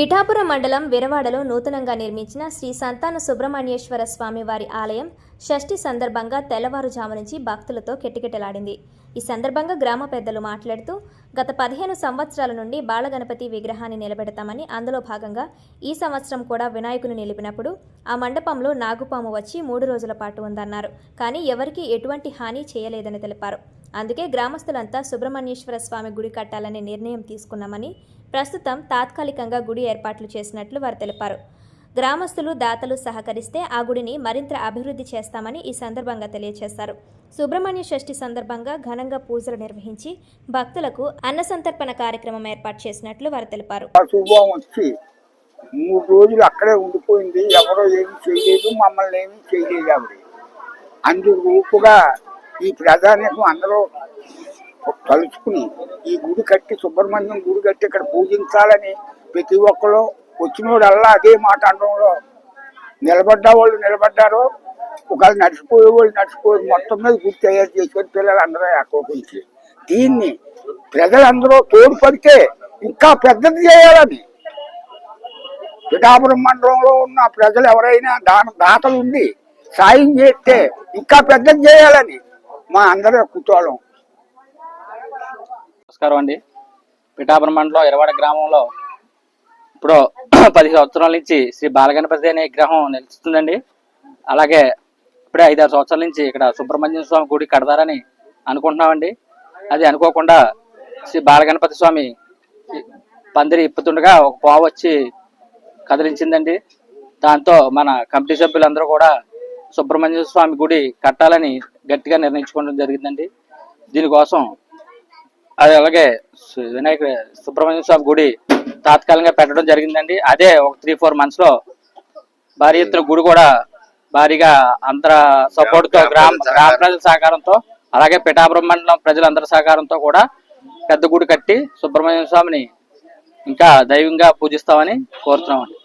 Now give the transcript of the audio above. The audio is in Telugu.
పిఠాపురం మండలం విరవాడలో నూతనంగా నిర్మించిన శ్రీ సంతాన సుబ్రహ్మణ్యేశ్వర స్వామి వారి ఆలయం షష్ఠి సందర్భంగా తెల్లవారుజాము నుంచి భక్తులతో కిటకిటలాడింది. ఈ సందర్భంగా గ్రామ పెద్దలు మాట్లాడుతూ గత పదిహేను సంవత్సరాల నుండి బాలగణపతి విగ్రహాన్ని నిలబెడతామని అందులో భాగంగా ఈ సంవత్సరం కూడా వినాయకుని నిలిపినప్పుడు ఆ మండపంలో నాగుపాము వచ్చి మూడు రోజుల పాటు ఉందన్నారు. కానీ ఎవరికీ ఎటువంటి హాని చేయలేదని తెలిపారు. అందుకే గ్రామస్తులంతా సుబ్రహ్మణ్యేశ్వర స్వామి గుడి కట్టాలనే నిర్ణయం తీసుకున్నామని ప్రస్తుతం తాత్కాలికంగా గుడి ఏర్పాట్లు చేసినట్లు వారు తెలిపారు. గ్రామస్తులు దాతలు సహకరిస్తే ఆ గుడిని మరింత అభివృద్ధి చేస్తామని ఈ సందర్భంగా తెలియజేశారు. సుబ్రహ్మణ్య షష్ఠి సందర్భంగా ఘనంగా పూజలు నిర్వహించి భక్తులకు అన్న సంతర్పణ కార్యక్రమం ఏర్పాటు చేసినట్లు వారు తెలిపారు. వచ్చి మూడు రోజులు అక్కడే ఉండిపోయింది. ఎవరో ఏమి చేయలేదు. మమ్మల్ని ఏమి చేయలేదు ఆవిడ. అందుకు రూపుగా ఈ ప్రధానికం అందరూ తలుచుకుని ఈ గుడి కట్టి సుబ్రహ్మణ్యం గుడి కట్టి ఇక్కడ పూజించాలని ప్రతి ఒక్కరు వచ్చినోడల్లా అదే మాట అనడంలో నిలబడ్డ వాళ్ళు నిలబడ్డారు ఒకవేళ నడిచిపోయే వాళ్ళు నడిచిపోయి మొత్తం మీద గుడి తయారు చేసిన పిల్లలు అందరూ ఆకోపించి దీన్ని ప్రజలందరూ తోడ్పడితే ఇంకా పెద్దది చేయాలని పిఠాపురం మండలంలో ఉన్న ప్రజలు ఎవరైనా దాన దాతలు ఉండి సాయం చేస్తే ఇంకా పెద్దది చేయాలని మా అందరి కుట్టాలం నమస్కారం అండి. పిఠాపురం మండలం ఇరవాడ గ్రామంలో ఇప్పుడు పది సంవత్సరాల నుంచి శ్రీ బాలగణపతి అనే విగ్రహం నిలుస్తుందండి. అలాగే ఇప్పుడే ఐదారు సంవత్సరాల నుంచి ఇక్కడ సుబ్రహ్మణ్య స్వామి గుడి కడతారని అనుకుంటున్నామండి. అది అనుకోకుండా శ్రీ బాలగణపతి స్వామి పందిరి ఇప్పుతుండగా ఒక పావు వచ్చి కదిలించిందండి. దాంతో మన కమిటీ సభ్యులందరూ కూడా సుబ్రహ్మణ్య స్వామి గుడి కట్టాలని గట్టిగా నిర్ణయించుకోవడం జరిగిందండి. దీనికోసం అది అలాగే వినాయక సుబ్రహ్మణ్య స్వామి గుడి తాత్కాలికంగా పెట్టడం జరిగిందండి. అదే ఒక త్రీ ఫోర్ మంత్స్లో భారీ ఎత్తున గుడి కూడా భారీగా అందర సపోర్ట్తో గ్రామ గ్రామ ప్రజల సహకారంతో అలాగే పిఠాపురం మండలం ప్రజలందరి సహకారంతో కూడా పెద్ద గుడి కట్టి సుబ్రహ్మణ్య స్వామిని ఇంకా దైవంగా పూజిస్తామని కోరుతున్నామండి.